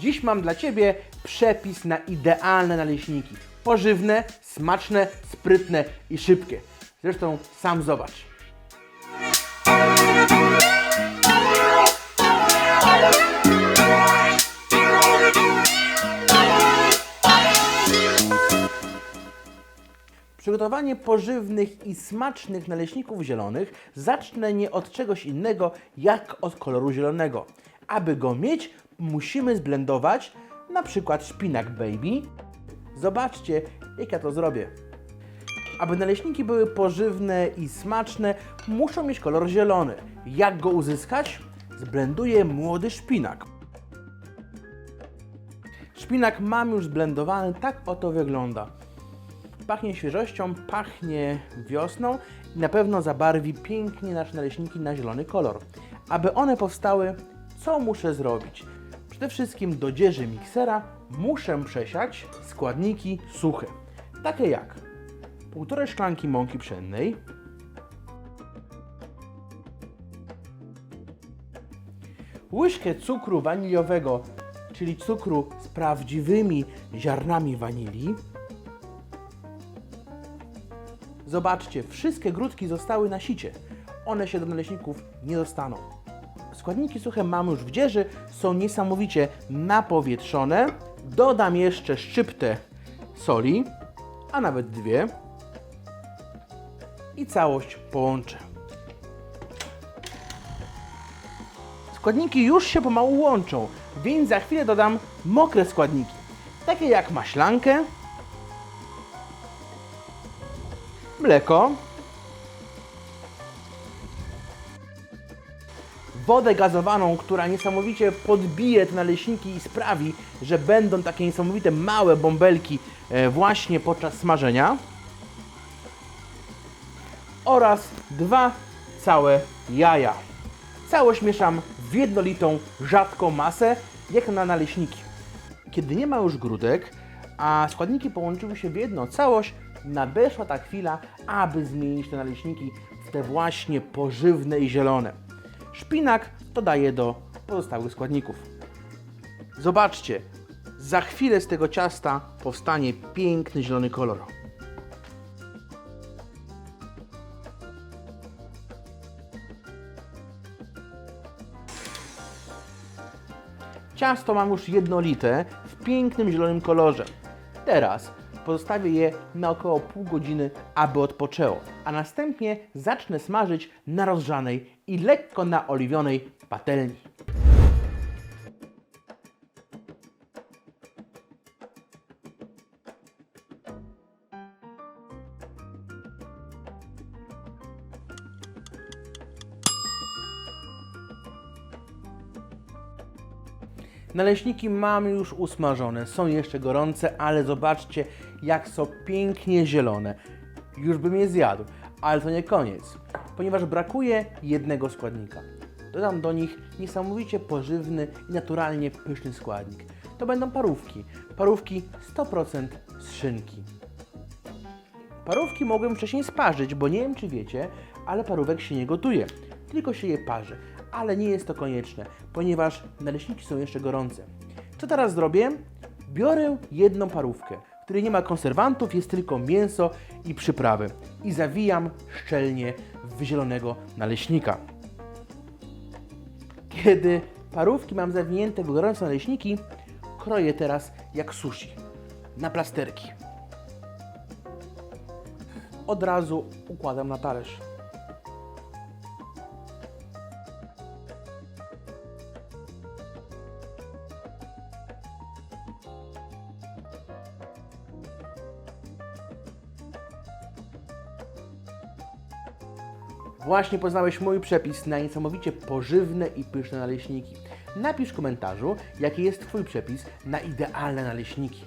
Dziś mam dla Ciebie przepis na idealne naleśniki. Pożywne, smaczne, sprytne i szybkie. Zresztą sam zobacz. Przygotowanie pożywnych i smacznych naleśników zielonych zacznę nie od czegoś innego, jak od koloru zielonego. Aby go mieć, musimy zblendować na przykład szpinak baby. Zobaczcie, jak ja to zrobię. Aby naleśniki były pożywne i smaczne, muszą mieć kolor zielony. Jak go uzyskać? Zblenduję młody szpinak. Szpinak mam już zblendowany, tak oto wygląda. Pachnie świeżością, pachnie wiosną i na pewno zabarwi pięknie nasze naleśniki na zielony kolor. Aby one powstały, co muszę zrobić? Przede wszystkim do dzieży miksera muszę przesiać składniki suche, takie jak półtorej szklanki mąki pszennej, łyżkę cukru waniliowego, czyli cukru z prawdziwymi ziarnami wanilii, Zobaczcie, wszystkie grudki zostały na sicie. One się do naleśników nie dostaną. Składniki suche mamy już w dzieży, są niesamowicie napowietrzone. Dodam jeszcze szczyptę soli, a nawet dwie. I całość połączę. Składniki już się pomału łączą, więc za chwilę dodam mokre składniki, takie jak maślankę, mleko, wodę gazowaną, która niesamowicie podbije te naleśniki i sprawi, że będą takie niesamowite małe bąbelki e, właśnie podczas smażenia oraz dwa całe jaja. Całość mieszam w jednolitą, rzadką masę, jak na naleśniki. Kiedy nie ma już grudek, a składniki połączyły się w jedną całość, nadeszła ta chwila, aby zmienić te naleśniki w te właśnie pożywne i zielone. Szpinak dodaję do pozostałych składników. Zobaczcie, za chwilę z tego ciasta powstanie piękny zielony kolor. Ciasto mam już jednolite w pięknym zielonym kolorze. Teraz pozostawię je na około pół godziny, aby odpoczęło, a następnie zacznę smażyć na rozgrzanej i lekko naoliwionej patelni. Naleśniki mamy już usmażone, są jeszcze gorące, ale zobaczcie jak są pięknie zielone. Już bym je zjadł, ale to nie koniec, ponieważ brakuje jednego składnika. Dodam do nich niesamowicie pożywny i naturalnie pyszny składnik. To będą parówki. Parówki 100% z szynki. Parówki mogłem wcześniej sparzyć, bo nie wiem czy wiecie, ale parówek się nie gotuje, tylko się je parzy. Ale nie jest to konieczne, ponieważ naleśniki są jeszcze gorące. Co teraz zrobię? Biorę jedną parówkę, w której nie ma konserwantów, jest tylko mięso i przyprawy i zawijam szczelnie w zielonego naleśnika. Kiedy parówki mam zawinięte w gorące naleśniki, kroję teraz jak sushi na plasterki od razu układam na talerz. Właśnie poznałeś mój przepis na niesamowicie pożywne i pyszne naleśniki. Napisz w komentarzu, jaki jest Twój przepis na idealne naleśniki.